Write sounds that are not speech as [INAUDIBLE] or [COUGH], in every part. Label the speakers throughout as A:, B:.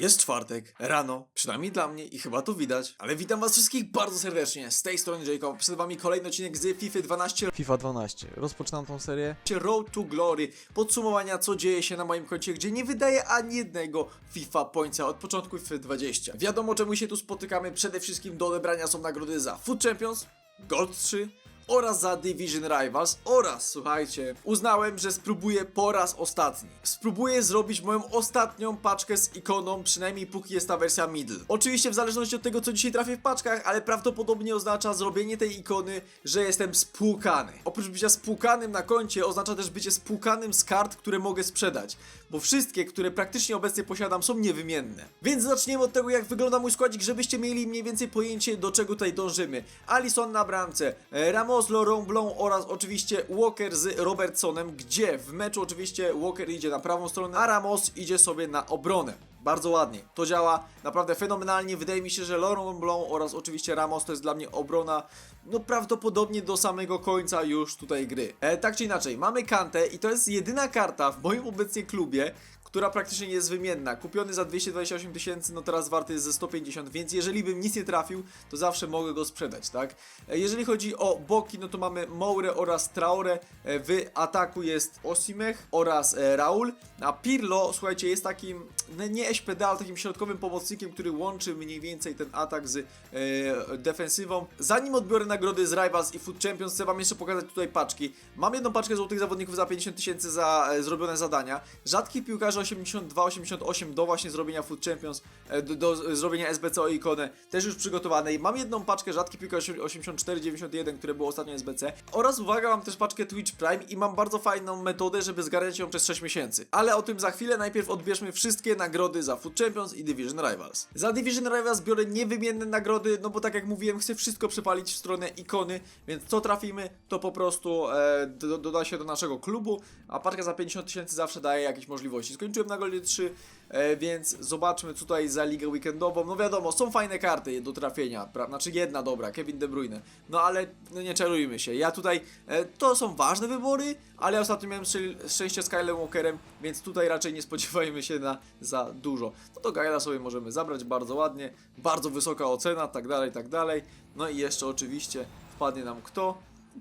A: Jest czwartek, rano, przynajmniej dla mnie i chyba to widać, ale witam was wszystkich bardzo serdecznie, z tej strony Jacob, przed wami kolejny odcinek z FIFA 12
B: FIFA 12. Rozpoczynam tą serię.
A: Road to Glory, podsumowania co dzieje się na moim koncie, gdzie nie wydaje ani jednego FIFA pońca od początku FIFA 20. Wiadomo czemu się tu spotykamy, przede wszystkim do odebrania są nagrody za Food Champions, Gold 3, oraz za Division Rivals oraz, słuchajcie, uznałem, że spróbuję po raz ostatni. Spróbuję zrobić moją ostatnią paczkę z ikoną, przynajmniej póki jest ta wersja middle. Oczywiście w zależności od tego, co dzisiaj trafię w paczkach, ale prawdopodobnie oznacza zrobienie tej ikony, że jestem spłukany. Oprócz bycia spłukanym na koncie, oznacza też bycie spłukanym z kart, które mogę sprzedać. Bo wszystkie, które praktycznie obecnie posiadam, są niewymienne. Więc zaczniemy od tego, jak wygląda mój składzik, żebyście mieli mniej więcej pojęcie, do czego tutaj dążymy. Alison na bramce, e, Ramos, Laurent Blanc oraz oczywiście Walker z Robertsonem, gdzie w meczu oczywiście Walker idzie na prawą stronę, a Ramos idzie sobie na obronę. Bardzo ładnie. To działa naprawdę fenomenalnie. Wydaje mi się, że Laurent Blanc oraz oczywiście Ramos to jest dla mnie obrona, no prawdopodobnie do samego końca już tutaj gry. E, tak czy inaczej, mamy Kantę i to jest jedyna karta w moim obecnie klubie, która praktycznie nie jest wymienna. Kupiony za 228 tysięcy, no teraz warty jest ze 150, więc jeżeli bym nic nie trafił, to zawsze mogę go sprzedać, tak? E, Jeżeli chodzi o boki, no to mamy Moure oraz Traore, e, w ataku jest Osimech oraz e, Raul, a Pirlo, słuchajcie, jest takim, no nie SPD, ale takim środkowym pomocnikiem, który łączy mniej więcej ten atak z e, defensywą. Zanim odbiorę nagrody z Rivals i Food Champions, chcę wam jeszcze pokazać tutaj paczki. Mam jedną paczkę złotych zawodników za 50 tysięcy za e, zrobione zadania. Rzadki piłkarze 82-88 do właśnie zrobienia Food Champions, e, do, do zrobienia SBC o ikonę, też już przygotowane. I mam jedną paczkę rzadki piłkarz 84-91, które było ostatnio SBC. Oraz uwaga, mam też paczkę Twitch Prime i mam bardzo fajną metodę, żeby zgarniać ją przez 6 miesięcy. Ale o tym za chwilę, najpierw odbierzmy wszystkie nagrody za Food Champions i Division Rivals. Za Division Rivals biorę niewymienne nagrody, no bo tak jak mówiłem, chcę wszystko przepalić w stronę ikony, więc co trafimy, to po prostu e, do, doda się do naszego klubu, a paczka za 50 tysięcy zawsze daje jakieś możliwości. Skończyłem na Goldzie 3, e, więc zobaczmy tutaj za ligę weekendową. No wiadomo, są fajne karty do trafienia, pra- znaczy jedna dobra, Kevin De Bruyne. No ale no nie czarujmy się, ja tutaj, e, to są ważne wybory, ale ja ostatnio miałem szczę- szczęście z Kylem Walkerem, więc tutaj raczej nie spodziewajmy się na za dużo. No to Kyla sobie możemy zabrać bardzo ładnie, bardzo wysoka ocena, tak dalej, tak dalej. No i jeszcze oczywiście wpadnie nam kto?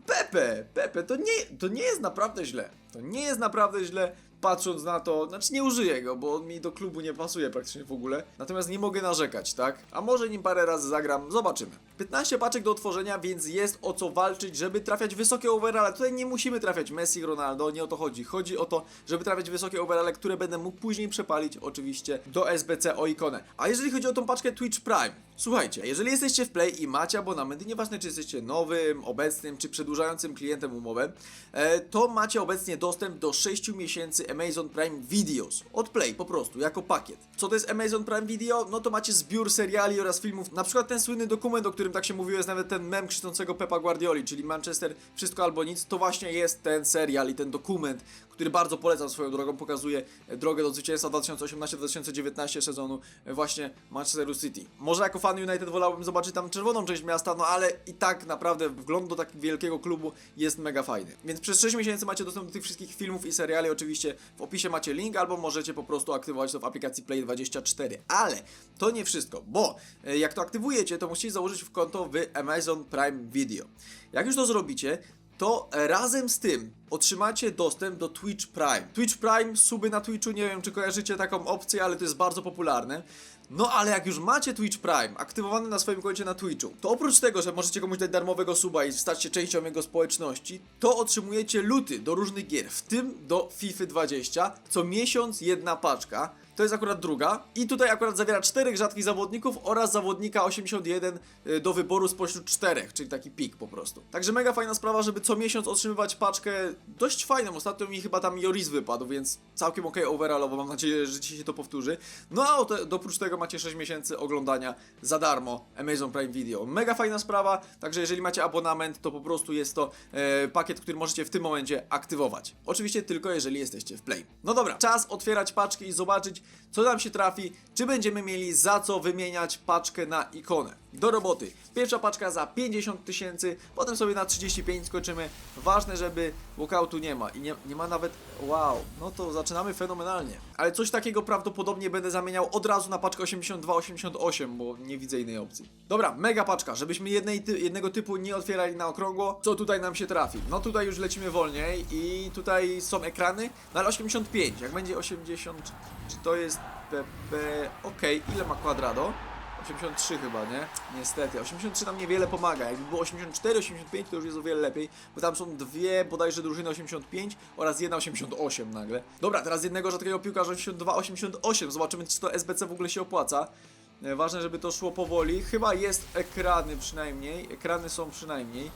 A: Pepe! Pepe, to nie, to nie jest naprawdę źle. To nie jest naprawdę źle, patrząc na to, znaczy nie użyję go, bo on mi do klubu nie pasuje praktycznie w ogóle. Natomiast nie mogę narzekać, tak? A może nim parę razy zagram, zobaczymy. 15 paczek do otworzenia, więc jest o co walczyć, żeby trafiać wysokie overale. Tutaj nie musimy trafiać Messi, Ronaldo, nie o to chodzi. Chodzi o to, żeby trafiać wysokie overale, które będę mógł później przepalić oczywiście do SBC o ikonę. A jeżeli chodzi o tą paczkę Twitch Prime, słuchajcie, jeżeli jesteście w Play i macie abonament, nieważne czy jesteście nowym, obecnym, czy przedłużającym klientem umowę, e, to macie obecnie dostęp do 6 miesięcy Amazon Prime Videos od Play po prostu, jako pakiet. Co to jest Amazon Prime Video? No to macie zbiór seriali oraz filmów, na przykład ten słynny dokument, o którym tak się mówiło, jest nawet ten mem krzyczącego Pepa Guardioli, czyli Manchester Wszystko albo Nic, to właśnie jest ten serial i ten dokument, który bardzo polecam swoją drogą, pokazuje drogę do zwycięstwa 2018-2019 sezonu właśnie Manchesteru City. Może jako fan United wolałbym zobaczyć tam czerwoną część miasta, no ale i tak naprawdę wgląd do takiego wielkiego klubu jest mega fajny. Więc przez 6 miesięcy macie dostęp do tych wszystkich filmów i seriali, oczywiście w opisie macie link, albo możecie po prostu aktywować to w aplikacji Play24. Ale to nie wszystko, bo e, jak to aktywujecie, to musicie założyć w konto w Amazon Prime Video. Jak już to zrobicie, to razem z tym otrzymacie dostęp do Twitch Prime. Twitch Prime, suby na Twitchu, nie wiem czy kojarzycie taką opcję, ale to jest bardzo popularne. No ale jak już macie Twitch Prime aktywowany na swoim koncie na Twitchu, to oprócz tego, że możecie komuś dać darmowego suba i stać się częścią jego społeczności, to otrzymujecie luty do różnych gier, w tym do FIFA 20, co miesiąc jedna paczka. To jest akurat druga. I tutaj akurat zawiera czterech rzadkich zawodników oraz zawodnika 81 y, do wyboru spośród czterech, czyli taki pik po prostu. Także mega fajna sprawa, żeby co miesiąc otrzymywać paczkę dość fajną. Ostatnio mi chyba tam Joris wypadł, więc całkiem ok overallowo. Mam nadzieję, że dzisiaj się to powtórzy. No a oprócz tego macie 6 miesięcy oglądania za darmo Amazon Prime Video. Mega fajna sprawa, także jeżeli macie abonament, to po prostu jest to e, pakiet, który możecie w tym momencie aktywować. Oczywiście tylko jeżeli jesteście w Play. No dobra, czas otwierać paczki i zobaczyć, co nam się trafi, czy będziemy mieli za co wymieniać paczkę na ikonę. Do roboty. Pierwsza paczka za 50 tysięcy, potem sobie na 35 skoczymy. Ważne, żeby walkoutu nie ma i nie, nie ma nawet, wow, no to zaczynamy fenomenalnie. Ale coś takiego prawdopodobnie będę zamieniał od razu na paczkę 82-88, bo nie widzę innej opcji. Dobra, mega paczka, żebyśmy jednej, jednego typu nie otwierali na okrągło. Co tutaj nam się trafi? No tutaj już lecimy wolniej i tutaj są ekrany, no ale 85, jak będzie 80, czy to jest PP, okej, ile ma kwadrado? 83 chyba, nie? Niestety, 83 nam niewiele pomaga. Jakby było 84, 85 to już jest o wiele lepiej, bo tam są dwie bodajże drużyny 85 oraz jedna 88 nagle. Dobra, teraz jednego rzadkiego piłkarza 82, 88. Zobaczymy, czy to SBC w ogóle się opłaca. E, Ważne, żeby to szło powoli. Chyba jest ekrany przynajmniej. Ekrany są przynajmniej.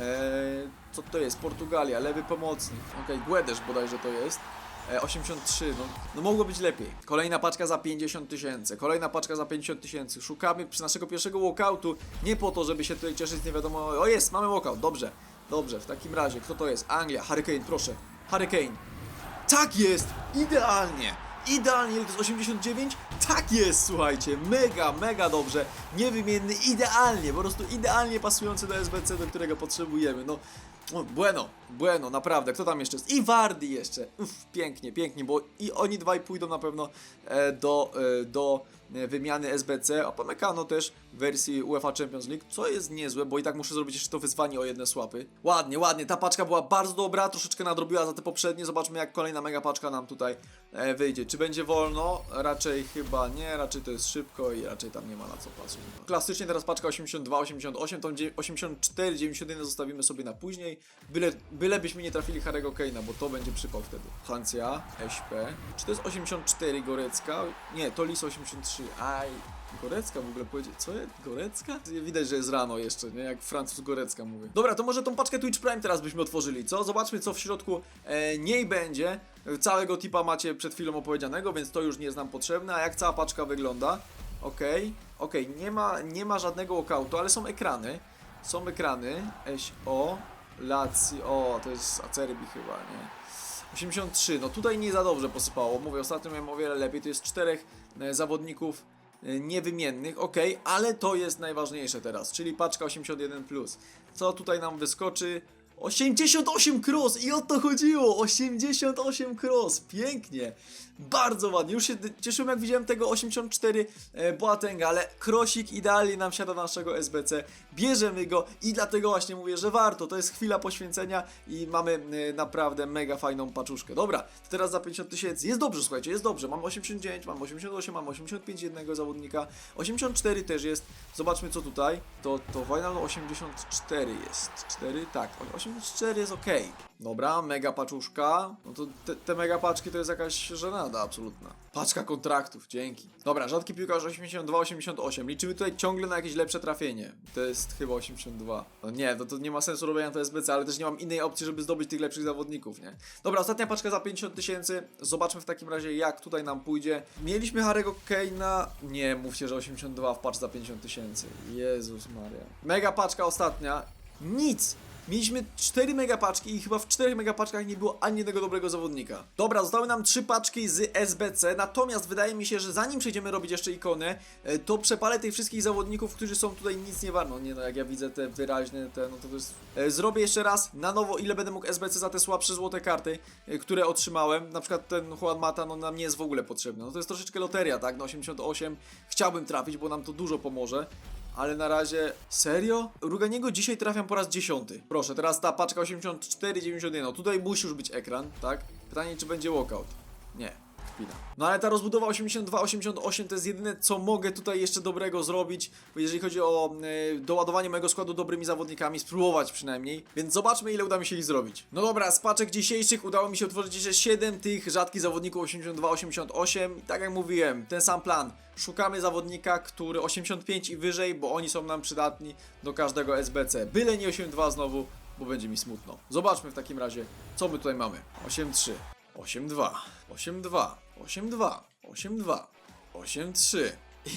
A: Eee, co to jest? Portugalia, lewy pomocnik. Okej, Guedes bodajże to jest. E, 83, no, no mogło być lepiej. Kolejna paczka za 50 tysięcy, kolejna paczka za 50 tysięcy. Szukamy przy naszego pierwszego walkoutu, nie po to, żeby się tutaj cieszyć, nie wiadomo. O jest, mamy walkout, dobrze, dobrze. W takim razie, kto to jest? Anglia, Hurricane, proszę. Hurricane. Tak jest! Idealnie! Idealnie, ile to jest 89? Tak jest, słuchajcie, mega, mega dobrze, niewymienny, idealnie, po prostu idealnie pasujący do SBC, do którego potrzebujemy, no, no bueno, bueno, naprawdę, kto tam jeszcze jest? I Wardy jeszcze, uff, pięknie, pięknie, bo i oni dwaj pójdą na pewno e, do, e, do e, wymiany SBC, a Pamekano też w wersji UEFA Champions League, co jest niezłe, bo i tak muszę zrobić jeszcze to wyzwanie o jedne słapy. Ładnie, ładnie, ta paczka była bardzo dobra, troszeczkę nadrobiła za te poprzednie, zobaczmy jak kolejna mega paczka nam tutaj wyjdzie. Czy będzie wolno? Raczej chyba nie, raczej to jest szybko i raczej tam nie ma na co patrzeć. Klasycznie teraz paczka 82, 88, tą dzie- 84, 91 zostawimy sobie na później, byle, byle byśmy nie trafili Harry'ego Kane'a, bo to będzie przypał wtedy. Francja, SP, czy to jest 84 Gorecka? Nie, to Lis 83, aj... Gorecka w ogóle powiedzieć, co jest? Gorecka? Widać, że jest rano jeszcze, nie? Jak Francuz Gorecka mówię. Dobra, to może tą paczkę Twitch Prime teraz byśmy otworzyli, co? Zobaczmy, co w środku e, niej będzie. Całego tipa macie przed chwilą opowiedzianego, więc to już nie jest nam potrzebne. A jak cała paczka wygląda? Okej, okej, nie, ma, nie ma żadnego walkoutu, ale są ekrany. Są ekrany. SO, Lazio, o, to jest Acerbi chyba, nie? 83, no tutaj nie za dobrze posypało. Mówię, ostatnio miałem o wiele lepiej. To jest czterech e, zawodników niewymiennych, ok, ale to jest najważniejsze teraz, czyli paczka 81. Co tutaj nam wyskoczy? 88 cross i o to chodziło! 88 cross, pięknie! Bardzo ładnie, już się cieszyłem jak widziałem tego 84 e, Boatenga, ale krosik idealnie nam siada naszego SBC, bierzemy go i dlatego właśnie mówię, że warto, to jest chwila poświęcenia i mamy e, naprawdę mega fajną paczuszkę. Dobra, teraz za 50 tysięcy, jest dobrze słuchajcie, jest dobrze, mam 89, mam 88, mam 85 jednego zawodnika, 84 też jest, zobaczmy co tutaj, to, to Final 84 jest, 4, tak, 84 jest ok. Dobra, mega paczuszka. No to te, te mega paczki to jest jakaś żenada absolutna. Paczka kontraktów, dzięki. Dobra, rzadki piłkarz 82-88. Liczymy tutaj ciągle na jakieś lepsze trafienie. To jest chyba 82. No nie, no to nie ma sensu robienia to SBC, ale też nie mam innej opcji, żeby zdobyć tych lepszych zawodników, nie? Dobra, ostatnia paczka za 50 tysięcy. Zobaczmy w takim razie, jak tutaj nam pójdzie. Mieliśmy Harry'ego Kane'a. Nie, mówcie, że 82 w paczce za 50 tysięcy. Jezus Maria. Mega paczka ostatnia. Nic! Mieliśmy 4 megapaczki i chyba w 4 megapaczkach nie było ani jednego dobrego zawodnika. Dobra, zostały nam 3 paczki z SBC, natomiast wydaje mi się, że zanim przejdziemy robić jeszcze ikony, e, to przepalę tych wszystkich zawodników, którzy są tutaj nic nie warto. Nie no, jak ja widzę te wyraźne, te, no to, to jest... E, Zrobię jeszcze raz na nowo, ile będę mógł SBC za te słabsze złote karty, e, które otrzymałem. Na przykład ten Juan Mata, no nam nie jest w ogóle potrzebny. No to jest troszeczkę loteria, tak? Na 88 chciałbym trafić, bo nam to dużo pomoże. Ale na razie. Serio? Ruganiego dzisiaj trafiam po raz dziesiąty. Proszę, teraz ta paczka 84,91. No tutaj musi już być ekran, tak? Pytanie, czy będzie walkout. Nie. Kpina. No ale ta rozbudowa 82-88 to jest jedyne, co mogę tutaj jeszcze dobrego zrobić, jeżeli chodzi o e, doładowanie mojego składu dobrymi zawodnikami, spróbować przynajmniej, więc zobaczmy ile uda mi się ich zrobić. No dobra, z paczek dzisiejszych udało mi się otworzyć jeszcze 7 tych rzadkich zawodników 82-88 i tak jak mówiłem, ten sam plan. Szukamy zawodnika, który 85 i wyżej, bo oni są nam przydatni do każdego SBC. Byle nie 8-2 znowu, bo będzie mi smutno. Zobaczmy w takim razie, co my tutaj mamy. 8-3, 8-2, 8-2, 8-2, 8-2, 8-3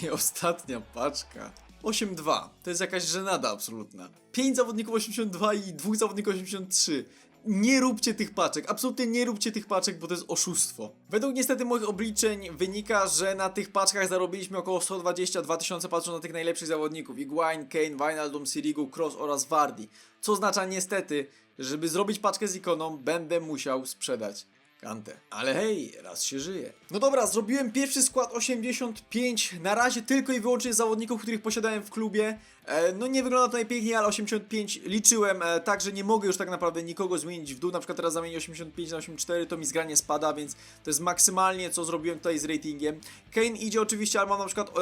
A: i [LAUGHS] ostatnia paczka. 8-2. To jest jakaś żenada absolutna. 5 zawodników 82 i dwóch zawodników 83. nie róbcie tych paczek, absolutnie nie róbcie tych paczek, bo to jest oszustwo. Według niestety moich obliczeń wynika, że na tych paczkach zarobiliśmy około 122 tysiące patrząc na tych najlepszych zawodników. Iguain, Kane, Wijnaldum, Sirigu, Cross oraz Vardy. Co oznacza niestety, że żeby zrobić paczkę z ikoną, będę musiał sprzedać Kantę. Ale hej, raz się żyje. No dobra, zrobiłem pierwszy skład 85. Na razie tylko i wyłącznie zawodników, których posiadałem w klubie. E, no nie wygląda to najpiękniej, ale 85 liczyłem, e, tak że nie mogę już tak naprawdę nikogo zmienić w dół. Na przykład teraz zamienię 85 na 84, to mi zgranie spada, więc to jest maksymalnie co zrobiłem tutaj z ratingiem. Kane idzie oczywiście, ale mam na przykład e,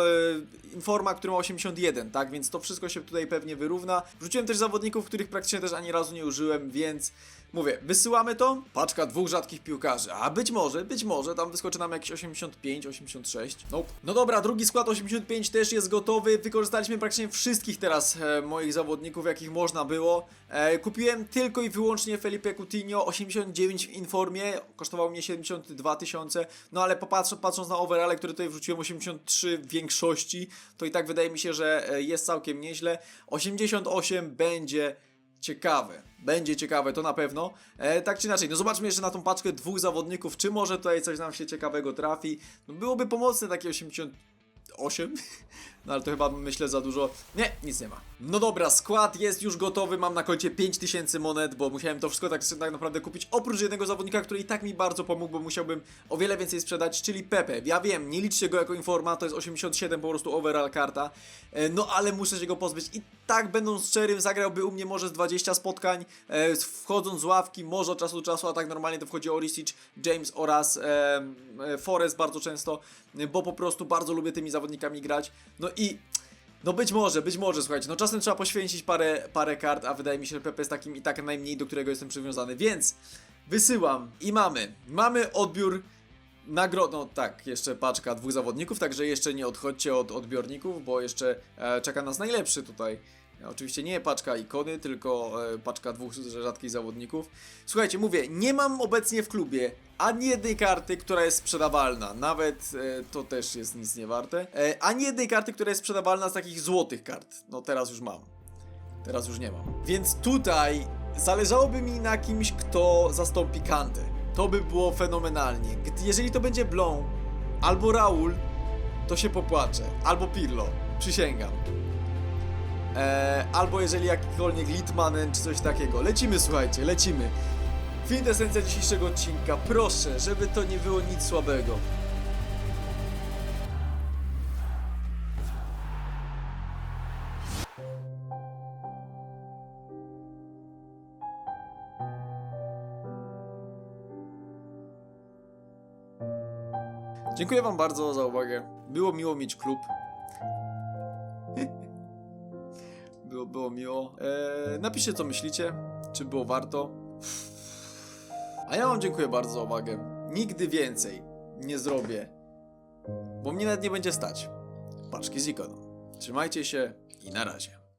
A: Informa, który ma 81, tak, więc to wszystko się tutaj pewnie wyrówna. Wrzuciłem też zawodników, których praktycznie też ani razu nie użyłem, więc Mówię, wysyłamy to, paczka dwóch rzadkich piłkarzy, a być może, być może tam wyskoczy nam jakieś 85, 86. Nope. No dobra, drugi skład 85 też jest gotowy. Wykorzystaliśmy praktycznie wszystkich teraz e, moich zawodników, jakich można było. E, kupiłem tylko i wyłącznie Felipe Coutinho, 89 w informie, kosztował mnie 72 tysiące. No ale popatrz, patrząc na overale, które tutaj wrzuciłem, 83 w większości, to i tak wydaje mi się, że e, jest całkiem nieźle. 88 będzie ciekawe. Będzie ciekawe, to na pewno. E, tak czy inaczej, no zobaczmy jeszcze na tą paczkę dwóch zawodników, czy może tutaj coś nam się ciekawego trafi. No byłoby pomocne takie 88, no ale to chyba myślę za dużo. Nie, nic nie ma. No dobra, skład jest już gotowy, mam na koncie 5000 monet, bo musiałem to wszystko tak, tak naprawdę kupić, oprócz jednego zawodnika, który i tak mi bardzo pomógł, bo musiałbym o wiele więcej sprzedać, czyli Pepe. Ja wiem, nie liczcie go jako informa, to jest 87 po prostu overall karta, e, no ale muszę się go pozbyć i tak będąc szczerym, zagrałby u mnie może z 20 spotkań, e, wchodząc z ławki, może od czasu do czasu, a tak normalnie to wchodzi Orisic, James oraz e, Forest bardzo często, bo po prostu bardzo lubię tymi zawodnikami grać, no i no być może, być może, słuchajcie, no czasem trzeba poświęcić parę, parę kart, a wydaje mi się, że Pepe jest takim i tak najmniej, do którego jestem przywiązany, więc wysyłam i mamy, mamy odbiór nagro... no tak, jeszcze paczka dwóch zawodników, także jeszcze nie odchodźcie od odbiorników, bo jeszcze e, czeka nas najlepszy tutaj. Oczywiście nie paczka ikony, tylko e, paczka dwóch rzadkich zawodników. Słuchajcie, mówię, nie mam obecnie w klubie ani jednej karty, która jest sprzedawalna. Nawet e, to też jest nic nie warte. E, ani jednej karty, która jest sprzedawalna z takich złotych kart. No teraz już mam. Teraz już nie mam. Więc tutaj zależałoby mi na kimś, kto zastąpi Kantę. To by było fenomenalnie. Gdy- Jeżeli to będzie Blon albo Raul, to się popłaczę. Albo Pirlo. Przysięgam. Eee, albo jeżeli jakikolwiek Litmanen czy coś takiego. Lecimy, słuchajcie, lecimy. Kwintesencja dzisiejszego odcinka. Proszę, żeby to nie było nic słabego. Dziękuję Wam bardzo za uwagę. Było miło mieć klub. Było, miło. Eee, napiszcie co myślicie, czy było warto. A ja Wam dziękuję bardzo za uwagę. Nigdy więcej nie zrobię, bo mnie nawet nie będzie stać. Paczki z ikoną. Trzymajcie się i na razie.